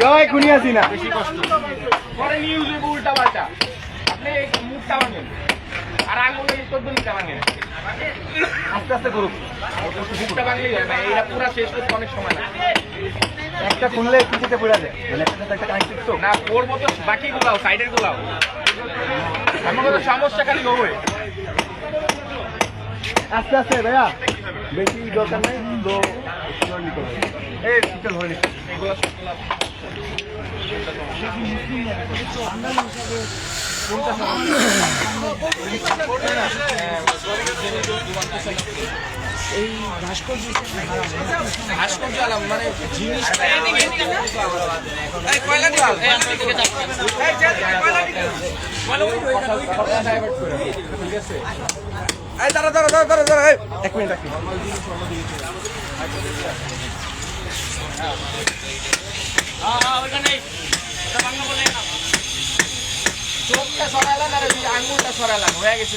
জয় পরে নিউজ উল্টা পাল্টা। আপনি মুখটা ভাঙেন। আর ভাঙেন। আস্তে আস্তে করুক। মুখটা ভাঙলেই এটা পুরো শেষ করতে অনেক সময় লাগে। একটা খুললে কিছুতে পড়া যায়। মানে একটা একটা কানেক্টেড তো। না তো বাকি গুলাও সাইডের গুলাও সমস্যা খালি হবে আস্তে আস্তে ভাইয়া। বেশি দরকার নেই। তো একটু নিতে হবে। এই একটু ধরে নিচ্ছি এগুলো সবগুলা ভাস্কর্য আলাম মানে এই এই এই করে ঠিক আছে এই দাঁড়া দাঁড়া দাঁড়া দাঁড়া দাঁড়া এক মিনিট এক মিনিট চোখটা সরালাম আর ওই আঙ্গুলটা সরালাম হয়ে গেছে।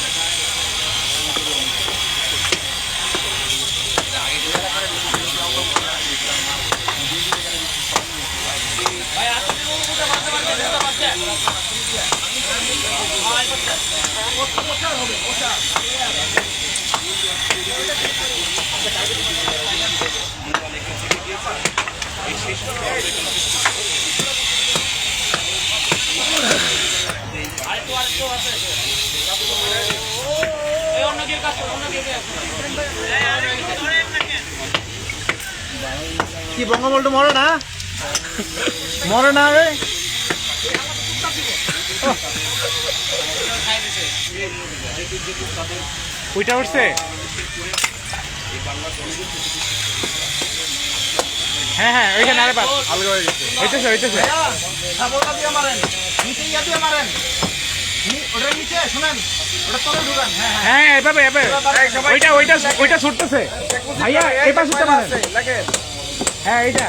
কি বঙ্গবন্ধু মরে না? মরে না রে? উঠছে? হ্যাঁ হ্যাঁ ওইখানে আরে পাস আলগা হয়ে গেছে হইতেছে হইতেছে। হ্যাঁ হ্যাঁ ওইটা ওইটা ওইটা ছুটতেছে। ভাইয়া, এই পাশে হ্যাঁ এইটা।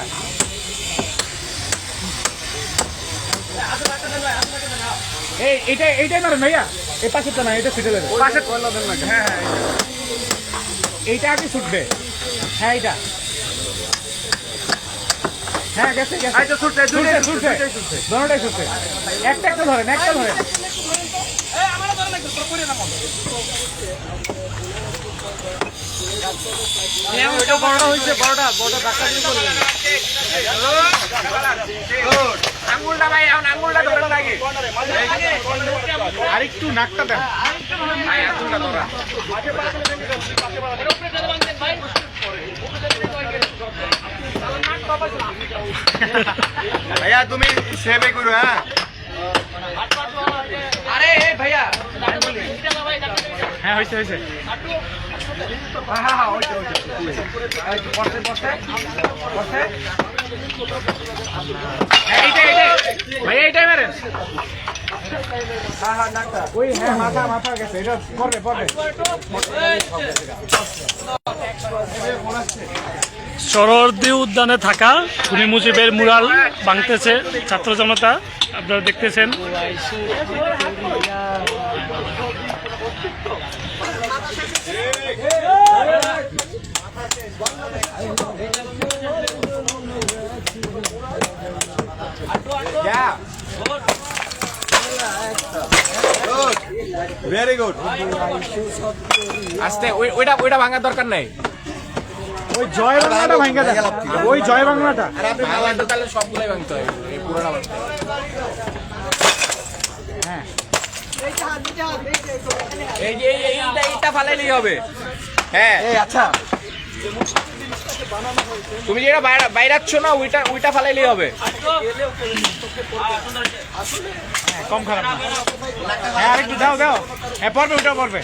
এই এইটা এইটাই মারেন ভাইয়া। এই পাশেরটা না এটা ছুটে দেবে পাশে কয়লা দেন না হ্যাঁ হ্যাঁ এইটা। আগে ছুটবে। হ্যাঁ এইটা। হ্যাঁ গেছে গেছে। ছুটছে ছুটছে একটা একটা ধরেন একটা ধরেন। ওটা বড়টা হইছে বড়টা বড়টা ধাক্কা দিয়ে করবেন আঙ্গুলটা ভাই এখন আঙ্গুলটা ধরেন লাগে আরেকটু নাকটা ধরা ভাইয়া তুমি সেভে করো হ্যাঁ? আরে ভাইয়া। হ্যাঁ হয়েছে হয়েছে। শরদি উদ্যানে থাকা খুনি মুজিবের মুরাল ভাঙতেছে ছাত্র জনতা। আপনারা দেখতেছেন। ভেরি গুড আস্তে ওইটা ওইটা ভাঙার দরকার নাই। ওই জয় বাংলাটা ভাঙ্গা দেন ওই জয় বাংলাটা। তাহলে সবগুলাই ভাঙতে হয়। এই পুরোটা ভাঙতে হয়। হ্যাঁ। এই যে এইটা এইটা ফালাইলেই হবে। হ্যাঁ। আচ্ছা। তুমি যেটা বাইরে বাইরাচ্ছ না ওইটা ওইটা ফালাইলেই হবে। কম খারাপ হ্যাঁ আরেকটু দাও দাও। হ্যাঁ পড়বে ওটা পড়বে।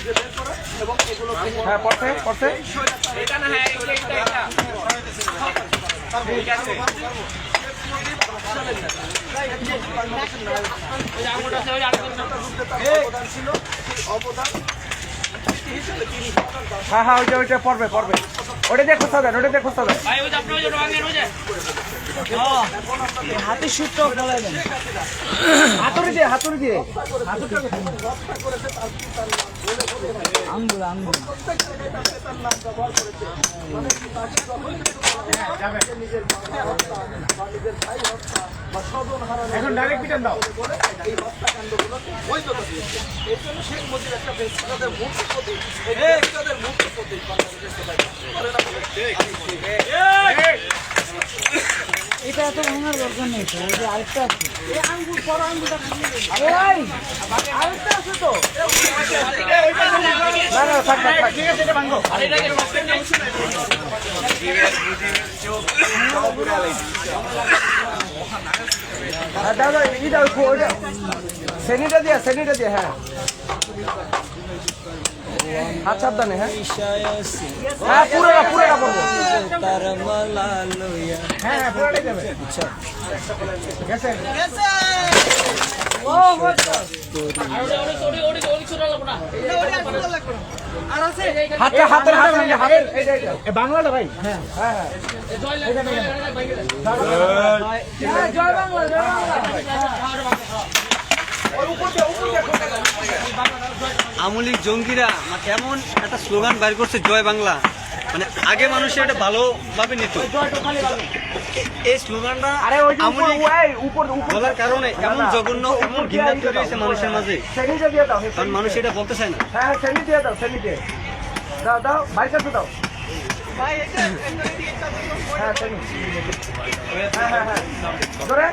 হ্যাঁ ঠিক আছে হ্যাঁ হ্যাঁ ওইটা ওইটা পড়বে পড়বে। ওটা খুঁজতে দেন ওটা ওই খুঁজতে দেন হাতের সুটটা বলাই দেন হাতুড়ি দিয়ে হাতুড়ি দিয়ে আঙ্গুল আঙ্গুল এখন ডাইরেক্ট পিটান দাও এটা এত ভাঙার দরকার নেই তো ওই যে আরেকটা আছে এই আঙ্গুল বড় আঙ্গুলটা আরে ভাই আরেকটা আছে। তো। না না থাক থাক থাক। ঠিক আছে এটা দাও খো- সেনিটা দিয়ে সেনিটা দিয়ে হ্যাঁ। হাত সাবধানে হ্যাঁ? হ্যাঁ পুরোটা পুরোটা বলব হ্যাঁ হ্যাঁ পুরোটাই যাবে। গেছে। এইটা এইটা এ বাংলাটা ভাই। হ্যাঁ হ্যাঁ হ্যাঁ। হ্যাঁ জয় বাংলা জয় বাংলা। আমলিক জঙ্গিরা মানে কেমন একটা স্লোগান বাইর করছে জয় বাংলা? মানে আগে মানুষের এটা ভালোভাবে নিত। এই স্লোগানটা বলার কারণে এমন জঘন্য এমন ঘৃণা তৈরি হয়েছে মানুষের মাঝে। সেনিটা দিয়ে দাও কারণ মানুষ এটা বলতে চায় না। হ্যাঁ হ্যাঁ দাও দাও কাছে দাও। হ্যাঁ সেনি হ্যাঁ হ্যাঁ হ্যাঁ ধরে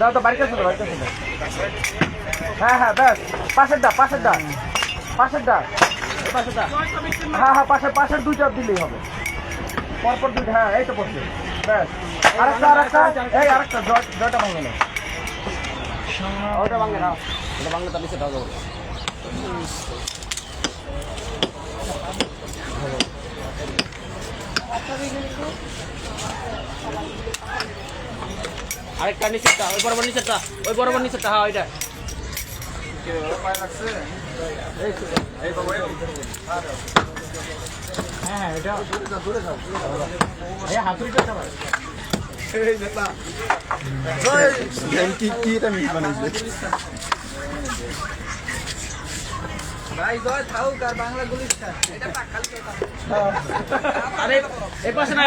দাও তো বাড়ি কাছে দাও বাড়ি হ্যাঁ হ্যাঁ ব্যাস। পাশের দা পাশের দা পাশের দা। পাশের দা হ্যাঁ হ্যাঁ পাশের পাশের দুইটা দিলেই হবে। পরপর দুইটা হ্যাঁ এই তো পড়ছে। ব্যাস। আরেকটা আরেকটা। এই, আরেকটা, জয়, জয়টা ভাঙে না ওটা ভাঙে না ওটা ভাঙলে তাহলে সেটা হবে আরেকটা নিচেরটা, ওই বরাবর নিচেরটা, ওই বরাবর নিচেরটা হ্যাঁ ওইটা। হ্যাঁ এটা দূরে যাও হাতুড়িটা ভাই জয় থাকুক আর বাংলা গুলিস্তান আরে এই পাশে না